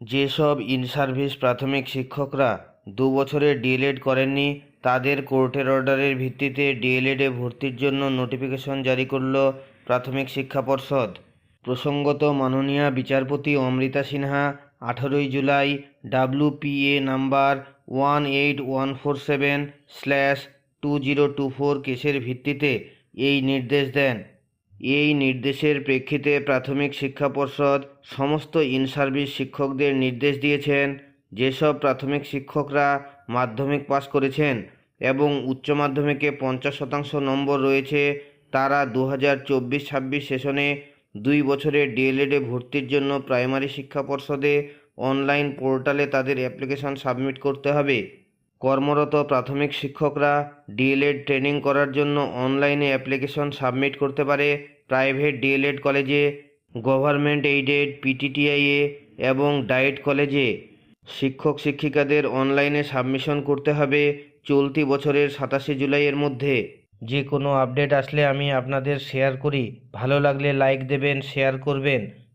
যেসব in service প্রাথমিক শিক্ষকরা দু বছরের ডিএলএড করেননি, তাদের কোর্টের অর্ডারের ভিত্তিতে ডিএলএডে ভর্তির জন্য নোটিফিকেশন জারি করল প্রাথমিক শিক্ষা পর্ষদ। প্রসঙ্গত মাননীয়া বিচারপতি অমৃতা সিনহা আঠারোই July WPA number one eight one four seven slash two zero two four কেসের ভিত্তিতে এই নির্দেশ দেন। এই নির্দেশের প্রেক্ষিতে প্রাথমিক শিক্ষা পর্ষদ সমস্ত ইন সার্ভিস শিক্ষকদের নির্দেশ দিয়েছেন। যেসব প্রাথমিক শিক্ষকরা মাধ্যমিক পাস করেছেন এবং উচ্চ মাধ্যমিকে পঞ্চাশ শতাংশ নম্বর রয়েছে, তারা দু হাজার চব্বিশ ছাব্বিশ সেশনে দুই বছরের ডিএলএডে ভর্তির জন্য প্রাইমারি শিক্ষা পর্ষদে অনলাইন পোর্টালে তাদের অ্যাপ্লিকেশন সাবমিট করতে হবে। কর্মরত প্রাথমিক শিক্ষকরা ডিএলএড ট্রেনিং করার জন্য অনলাইনে অ্যাপ্লিকেশন সাবমিট করতে পারে প্রাইভেট ডিএলএড কলেজে, গভর্নমেন্ট এইডেড পিটিটিআইএ এবং ডায়েট কলেজে। শিক্ষক শিক্ষিকাদের অনলাইনে সাবমিশন করতে হবে চলতি বছরের সাতাশে জুলাইয়ের মধ্যে। যে কোনো আপডেট আসলে আমি আপনাদের শেয়ার করি। ভালো লাগলে লাইক দেবেন, শেয়ার করবেন।